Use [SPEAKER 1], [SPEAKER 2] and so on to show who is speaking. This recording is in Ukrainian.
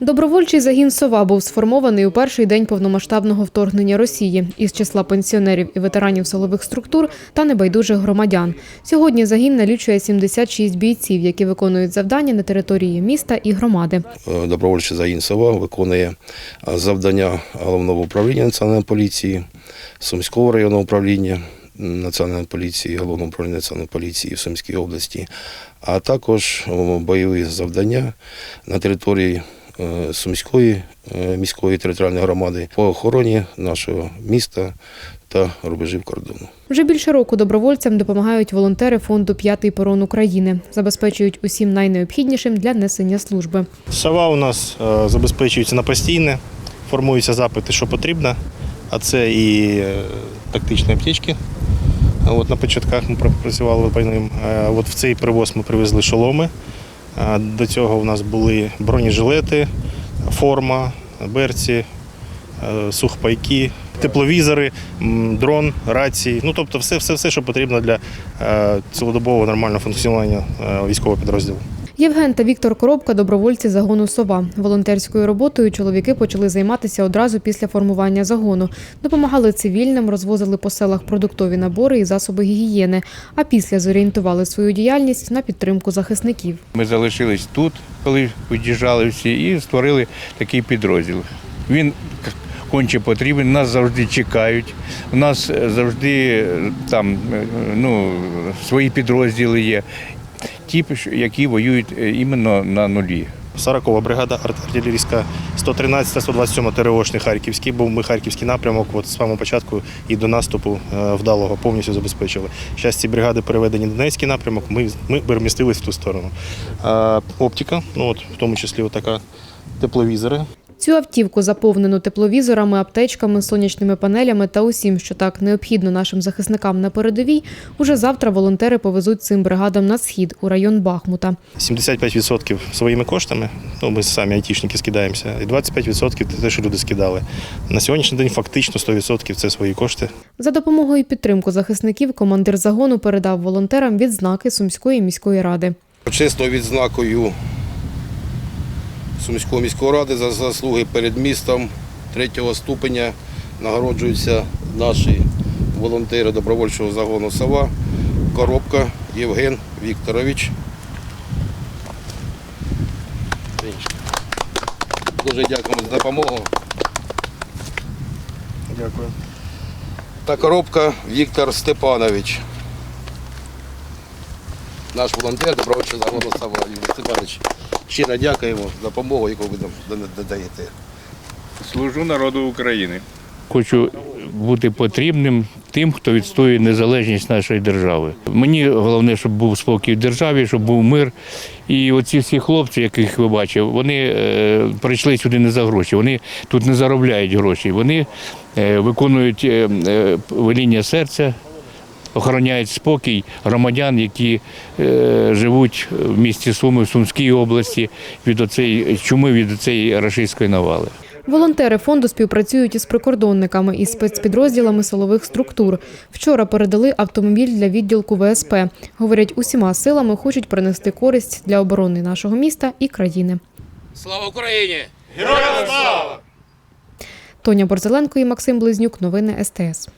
[SPEAKER 1] Добровольчий загін «Сова» був сформований у перший день повномасштабного вторгнення Росії із числа пенсіонерів і ветеранів силових структур та небайдужих громадян. Сьогодні загін налічує 76 бійців, які виконують завдання на території міста і громади.
[SPEAKER 2] Е, Добровольчий загін «Сова» виконує е, завдання головного управління національної поліції, Сумського районного управління національної поліції, головного управління національної поліції в Сумській області, а також бойові завдання на території е, Сумської е, міської територіальної громади по охороні нашого міста та рубежів кордону.
[SPEAKER 1] Вже більше року добровольцям допомагають волонтери фонду П'ятий порон України, забезпечують усім найнеобхіднішим для несення служби.
[SPEAKER 3] Сова у нас е, забезпечується на постійне, формуються запити, що потрібно, а це і тактичні аптечки. От на початках ми працювали по ним. Е, От в цей привоз ми привезли шоломи. Е, До цього у нас були бронежилети, форма, берці, е, сухпайки, тепловізори, дрон, рації. Ну тобто все, все, все, що потрібно для цілодобового нормального функціонування військового підрозділу.
[SPEAKER 1] Євген та Віктор Коробка – добровольці загону «Сова». Волонтерською роботою чоловіки почали займатися одразу після формування загону. Допомагали цивільним, розвозили по селах продуктові набори і засоби гігієни, а після зорієнтували свою діяльність на підтримку захисників.
[SPEAKER 4] Ми залишились тут, коли від'їжджали всі, і створили такий підрозділ. Він конче потрібен, нас завжди чекають. У нас завжди е, там е, ну, свої підрозділи є, ті, які воюють е, іменно на нулі.
[SPEAKER 3] 40-го бригада артилерійська 113 127 ТРОшний Харківський був ми Харківський напрямок. От з самого початку і до наступу е, вдалого повністю забезпечили. Зараз ці бригади переведені на Донецький напрямок. Ми, ми перемістились в ту сторону. А, оптика, ну от в тому числі така тепловізори.
[SPEAKER 1] Цю автівку заповнену тепловізорами, аптечками, сонячними панелями та усім, що так необхідно нашим захисникам на передовій, уже завтра волонтери повезуть цим бригадам на схід у район Бахмута.
[SPEAKER 3] 75% своїми коштами. Ну, ми самі айтішники скидаємося, і 25% це те, що люди скидали. На сьогоднішній день фактично 100% це свої кошти.
[SPEAKER 1] За допомогою підтримку захисників командир загону передав волонтерам відзнаки Сумської міської ради.
[SPEAKER 2] Почесною відзнакою Сумської міської ради за заслуги перед містом третього ступеня нагороджуються наші волонтери добровольчого загону Сова, Коробка Євген Вікторович. Дуже дякуємо за допомогу.
[SPEAKER 3] Дякую.
[SPEAKER 2] Та коробка Віктор Степанович. Наш волонтер добровольчого загону Сава Юрій Степанович. Щиро дякуємо за допомогу, яку ви нам додаєте.
[SPEAKER 4] Служу народу України. Хочу бути потрібним тим, хто відстоює незалежність нашої держави. Мені головне, щоб був спокій в державі, щоб був мир. І оці всі хлопці, яких ви бачите, вони е, прийшли сюди не за гроші. Вони тут не заробляють гроші. Вони е, виконують е, е, веління серця, охороняють спокій громадян, які е, живуть в місті Суми, в Сумській області від оцеї чуми від цієї рашистської навали.
[SPEAKER 1] Волонтери фонду співпрацюють із прикордонниками і спецпідрозділами силових структур. Вчора передали автомобіль для відділку ВСП. Говорять, усіма силами хочуть принести користь для оборони нашого міста і країни.
[SPEAKER 2] Слава Україні! Героям слава!
[SPEAKER 1] Тоня Борзеленко і Максим Близнюк. Новини СТС.